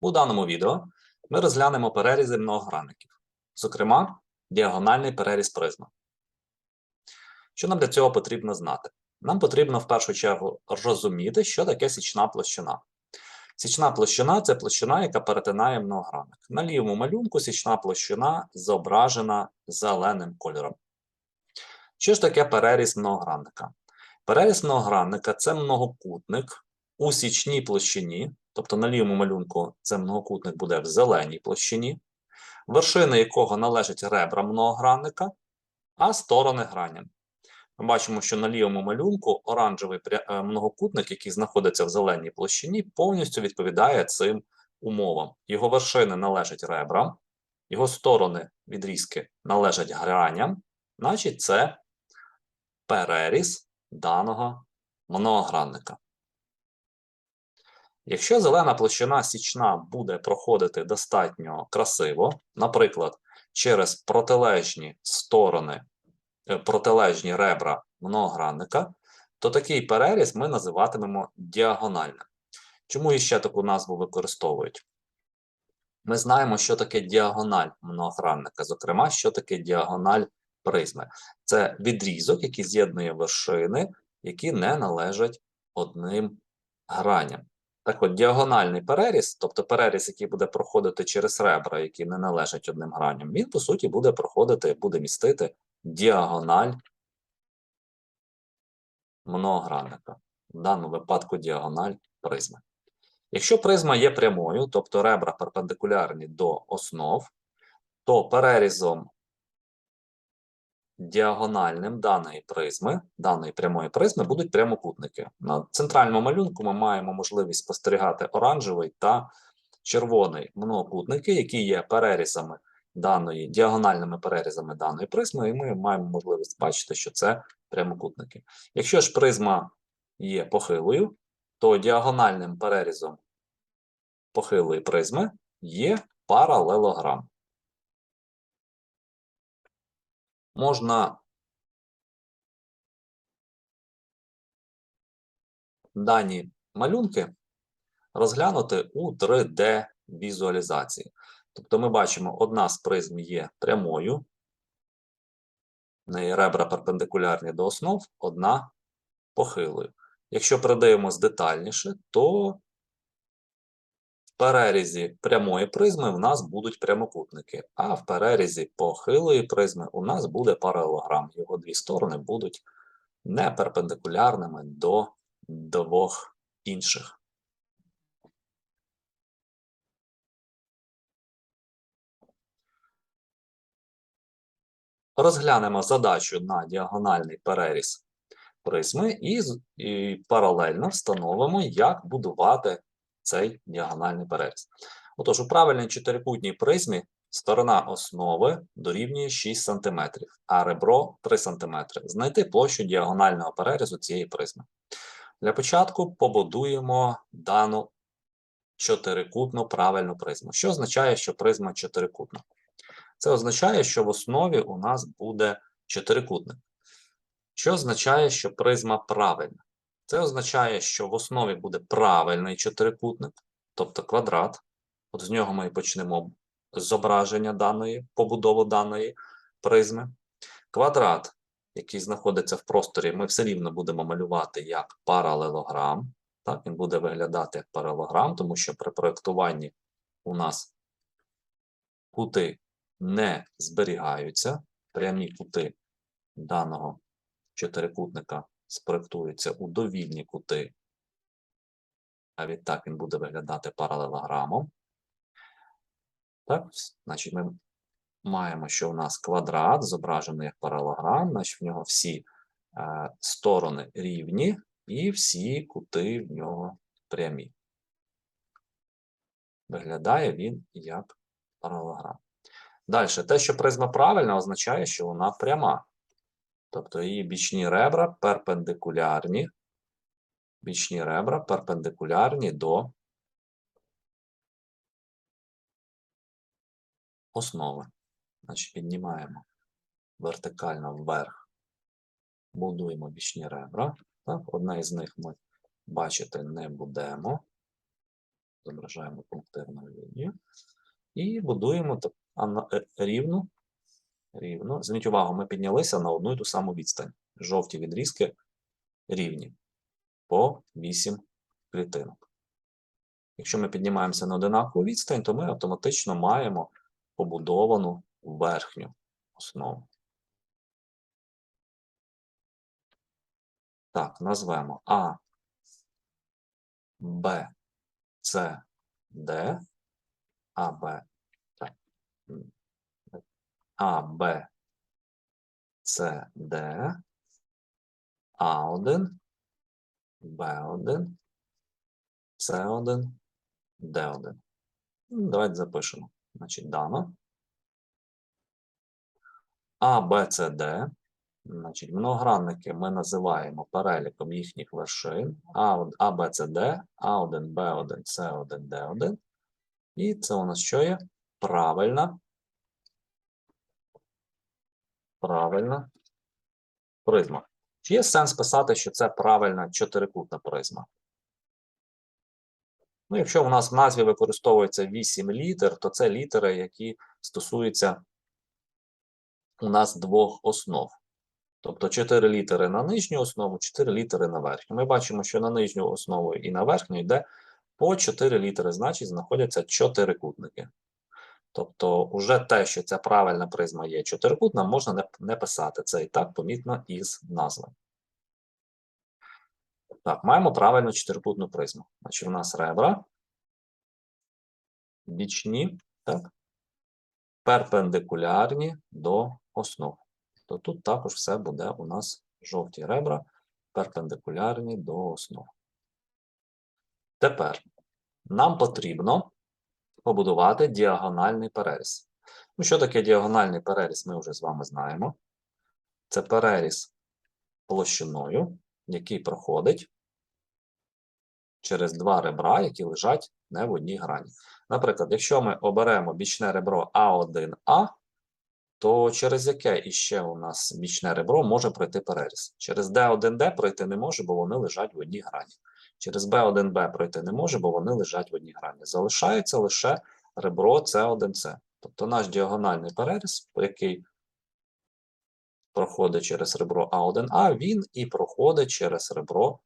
У даному відео ми розглянемо перерізи многогранників, зокрема, діагональний переріз призми. Що нам для цього потрібно знати? Нам потрібно в першу чергу розуміти, що таке січна площина. Січна площина це площина, яка перетинає многогранник. На лівому малюнку січна площина зображена зеленим кольором. Що ж таке переріз многогранника? Переріз многогранника це многокутник у січній площині, тобто на лівому малюнку це многокутник буде в зеленій площині, вершини якого належать ребра многогранника, а сторони граням. Ми бачимо, що на лівому малюнку оранжевий е, многокутник, який знаходиться в зеленій площині, повністю відповідає цим умовам. Його вершини належать ребрам, його сторони відрізки належать граням, значить це переріз даного многогранника. Якщо зелена площина січна буде проходити достатньо красиво, наприклад, через протилежні сторони, е, протилежні ребра многогранника, то такий переріз ми називатимемо діагональним. Чому іще таку назву використовують? Ми знаємо, що таке діагональ многогранника, зокрема, що таке діагональ призми. Це відрізок, який з'єднує вершини, які не належать одним граням. Так от, діагональний переріз, тобто переріз, який буде проходити через ребра, які не належать одним граням, він, по суті, буде проходити, буде містити діагональ многогранника. В даному випадку діагональ призми. Якщо призма є прямою, тобто ребра перпендикулярні до основ, то перерізом діагональним даної призми, даної прямої призми будуть прямокутники. На центральному малюнку ми маємо можливість спостерігати оранжевий та червоний многокутники, які є перерізами даної, діагональними перерізами даної призми, і ми маємо можливість бачити, що це прямокутники. Якщо ж призма є похилою, то діагональним перерізом похилої призми є паралелограм. Можна дані малюнки розглянути у 3D-візуалізації. Тобто ми бачимо, одна з призм є прямою, в неї ребра перпендикулярні до основ, одна похилою. Якщо придивимось детальніше, то перерізі прямої призми в нас будуть прямокутники, а в перерізі похилої призми у нас буде паралелограм. Його дві сторони будуть не перпендикулярними до двох інших. Розглянемо задачу на діагональний переріз призми і, і паралельно встановимо, як будувати цей діагональний переріз. Отож, у правильній чотирикутній призмі сторона основи дорівнює 6 см, а ребро 3 см. Знайти площу діагонального перерізу цієї призми. Для початку побудуємо дану чотирикутну правильну призму. Що означає, що призма чотирикутна? Це означає, що в основі у нас буде чотирикутник. Що означає, що призма правильна? Це означає, що в основі буде правильний чотирикутник, тобто квадрат. От з нього ми і почнемо зображення даної, побудову даної призми. Квадрат, який знаходиться в просторі, ми все рівно будемо малювати як паралелограм. Так, він буде виглядати як паралелограм, тому що при проєктуванні у нас кути не зберігаються. Прямі кути даного чотирикутника спроектуються у довільні кути, а відтак він буде виглядати паралелограмом. Так, значить, ми маємо, що у нас квадрат зображений як паралелограм, значить в нього всі е, сторони рівні і всі кути в нього прямі. Виглядає він як паралелограм. Далі, те, що призма правильна, означає, що вона пряма. Тобто її бічні ребра перпендикулярні. Бічні ребра перпендикулярні до основи. Значить, піднімаємо вертикально вверх, будуємо бічні ребра. Так? Одне із них ми бачити не будемо. Зображаємо пунктирну лінію. І будуємо е, рівну. Рівно. Зверніть увагу, ми піднялися на одну і ту саму відстань. Жовті відрізки рівні по 8 клітинок. Якщо ми піднімаємося на одинакову відстань, то ми автоматично маємо побудовану верхню основу. Так, назвемо А, Б, С, Д, А, Б. А, Б, С, Д, А1, Б1, С1, Д1. Ну, Давайте запишемо. Значить, дано. А, Б, С, Д. Значить, многогранники ми називаємо переліком їхніх вершин. А, Б, С, Д, А1, Б1, С1, Д1. І це у нас що є? Правильна. Правильна призма. Чи є сенс писати, що це правильна чотирикутна призма? Ну, якщо у нас в назві використовується 8 літер, то це літери, які стосуються у нас двох основ. Тобто 4 літери на нижню основу, 4 літери на верхню. Ми бачимо, що на нижню основу і на верхню йде по 4 літери, значить знаходяться чотирикутники. Тобто, уже те, що ця правильна призма є чотирикутна, можна не, не писати. Це і так помітно із назви. Так, маємо правильну чотирикутну призму. Значить, у нас ребра, бічні, так, перпендикулярні до основ. То тут також все буде у нас жовті ребра, перпендикулярні до основ. Тепер нам потрібно побудувати діагональний переріз. Ну, що таке діагональний переріз, ми вже з вами знаємо. Це переріз площиною, який проходить через два ребра, які лежать не в одній грані. Наприклад, якщо ми оберемо бічне ребро А1А, то через яке іще у нас бічне ребро може пройти переріз? Через D1D пройти не може, бо вони лежать в одній грані. Через B1B пройти не може, бо вони лежать в одній грані. Залишається лише ребро C1C. Тобто наш діагональний переріз, який проходить через ребро А1А, він і проходить через ребро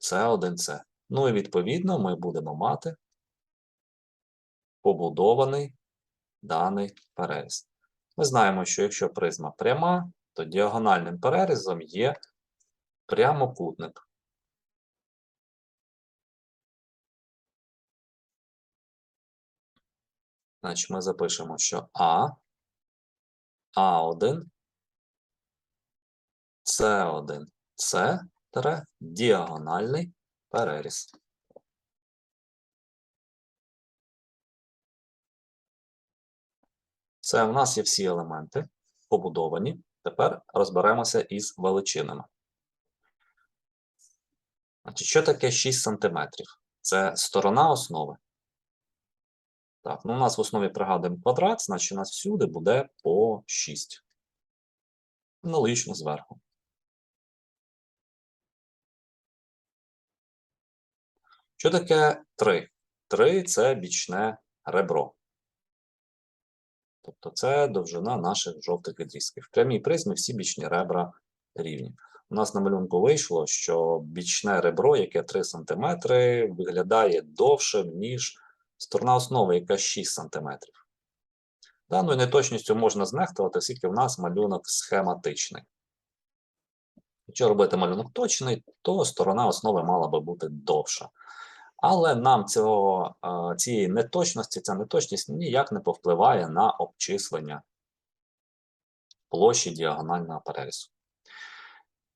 С1С. Ну і відповідно ми будемо мати побудований даний переріз. Ми знаємо, що якщо призма пряма, то діагональним перерізом є прямокутник. Значить, ми запишемо, що А, А1, С1, С тире діагональний переріз. Це в нас є всі елементи побудовані. Тепер розберемося із величинами. Значить, що таке 6 см? Це сторона основи. Так, ну у нас в основі пригадуємо квадрат, значить у нас всюди буде по 6. Аналогічно зверху. Що таке 3? 3 це бічне ребро. Тобто це довжина наших жовтих відрізків. В прямій призмі всі бічні ребра рівні. У нас на малюнку вийшло, що бічне ребро, яке 3 см, виглядає довшим, ніж сторона основи, яка 6 см. Даною неточністю можна знехтувати, оскільки в нас малюнок схематичний. Якщо робити малюнок точний, то сторона основи мала би бути довша. Але нам цього, е, цієї неточності, ця неточність ніяк не повпливає на обчислення площі діагонального перерізу.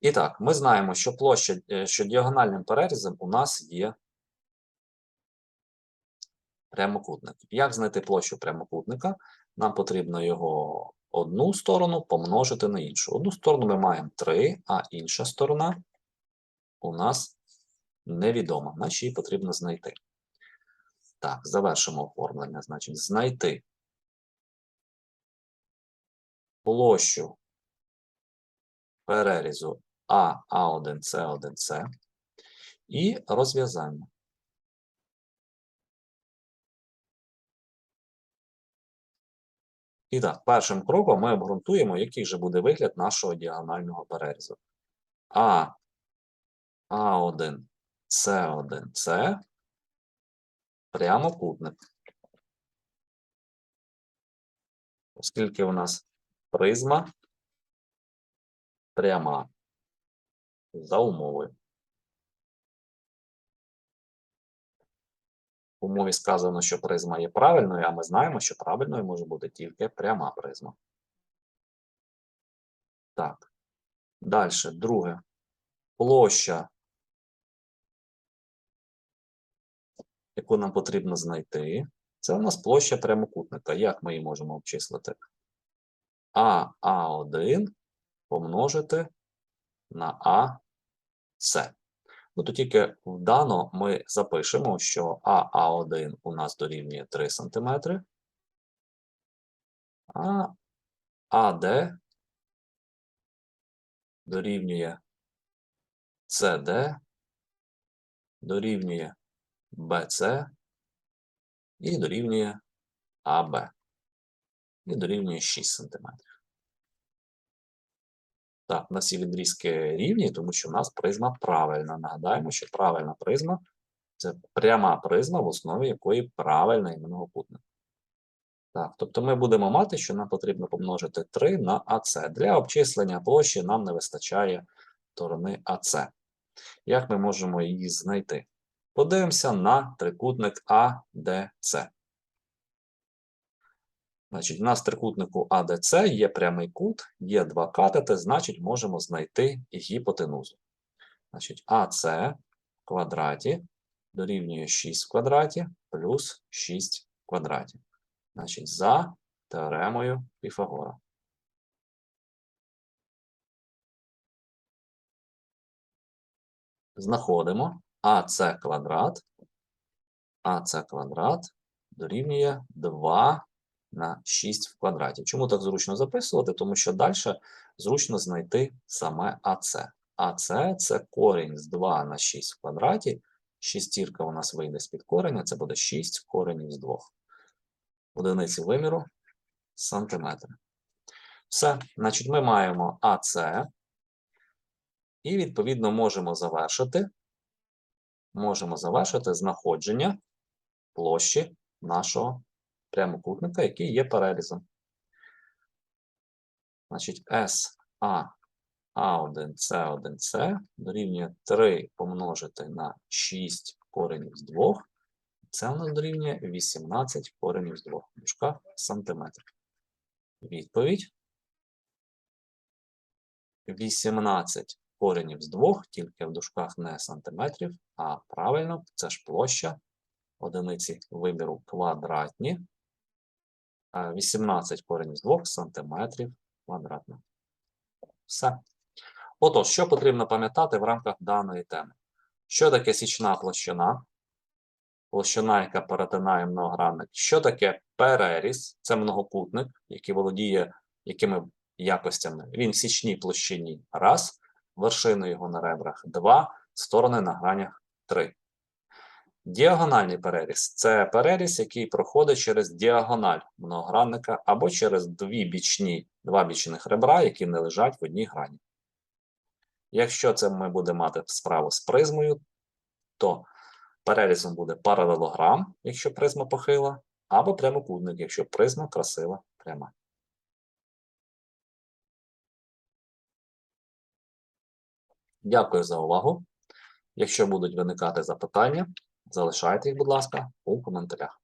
І так, ми знаємо, що площа, е, що діагональним перерізом у нас є прямокутник. Як знайти площу прямокутника? Нам потрібно його одну сторону помножити на іншу. Одну сторону ми маємо 3, а інша сторона у нас невідома, значить її потрібно знайти. Так, завершимо оформлення. Значить, знайти площу перерізу А, А1, С1, С і розв'язання. І так, першим кроком ми обґрунтуємо, який же буде вигляд нашого діагонального перерізу. А, А1, С1, С прямокутник. Оскільки у нас призма пряма за умовою. Умові сказано, що призма є правильною, а ми знаємо, що правильною може бути тільки пряма призма. Так. Далі, друге. Площа, яку нам потрібно знайти, це у нас площа прямокутника. Як ми її можемо обчислити? А А1 помножити на АС. Ну, то тільки вдано ми запишемо, що АА1 у нас дорівнює 3 см, а АД дорівнює СД, дорівнює БЦ і дорівнює АБ. І дорівнює 6 см. Так, у нас ці відрізки рівні, тому що у нас призма правильна. Нагадаємо, що правильна призма це пряма призма, в основі якої правильний многокутник. Так, тобто ми будемо мати, що нам потрібно помножити 3 на АС. Для обчислення площі нам не вистачає сторони АС. Як ми можемо її знайти? Подивимося на трикутник АДЦ. Значить, у нас трикутнику АДЦ є прямий кут, є два катети, значить, можемо знайти гіпотенузу. Значить, АС в квадраті дорівнює 6 в квадраті плюс 6 в квадраті. Значить, за теоремою Піфагора. Знаходимо АС квадрат. АС квадрат дорівнює 2 на 6 в квадраті. Чому так зручно записувати? Тому що далі зручно знайти саме АС. АС це корінь з 2 на 6 в квадраті. Шістірка у нас вийде з-під кореня, це буде 6 коренів з 2. Одиниці виміру сантиметри. Все, значить, ми маємо АС. І, відповідно, можемо завершити. Можемо завершити знаходження площі нашого прямокутника, який є перерізом. Значить, SA А1, С1, С дорівнює 3 помножити на 6 коренів з 2. Це у нас дорівнює 18 коренів з 2 в дужках сантиметрів. Відповідь. 18 коренів з 2, тільки в дужках не сантиметрів, а правильно, це ж площа одиниці виміру квадратні. 18 коренів з 2 сантиметрів квадратних. Все. Отож, що потрібно пам'ятати в рамках даної теми? Що таке січна площина? Площина, яка перетинає многогранник. Що таке переріз? Це многокутник, який володіє якими якостями? Він в січній площині раз, вершини його на ребрах 2, сторони на гранях 3. Діагональний переріз це переріз, який проходить через діагональ многогранника або через дві бічні, два бічних ребра, які не лежать в одній грані. Якщо це ми будемо мати справу з призмою, то перерізом буде паралелограм, якщо призма похила, або прямокутник, якщо призма красива пряма. Дякую за увагу. Якщо будуть виникати запитання, залишайте їх, будь ласка, у коментарях.